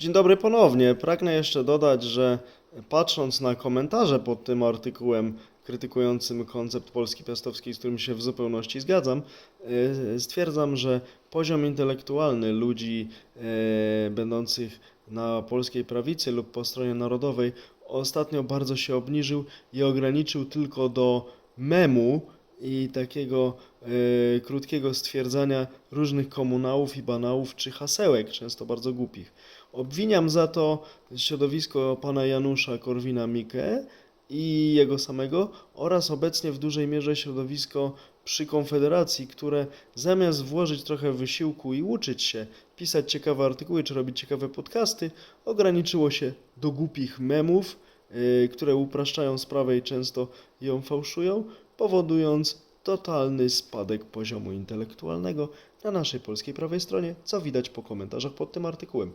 Dzień dobry ponownie. Pragnę jeszcze dodać, że patrząc na komentarze pod tym artykułem krytykującym koncept Polski Piastowskiej, z którym się w zupełności zgadzam, yy, stwierdzam, że poziom intelektualny ludzi yy, będących na polskiej prawicy lub po stronie narodowej ostatnio bardzo się obniżył i ograniczył tylko do memu i takiego yy, krótkiego stwierdzania różnych komunałów i banałów czy hasełek, często bardzo głupich. Obwiniam za to środowisko pana Janusza Korwina-Mikke i jego samego oraz obecnie w dużej mierze środowisko przy Konfederacji, które zamiast włożyć trochę wysiłku i uczyć się, pisać ciekawe artykuły czy robić ciekawe podcasty, ograniczyło się do głupich memów, które upraszczają sprawę i często ją fałszują, powodując totalny spadek poziomu intelektualnego na naszej polskiej prawej stronie, co widać po komentarzach pod tym artykułem.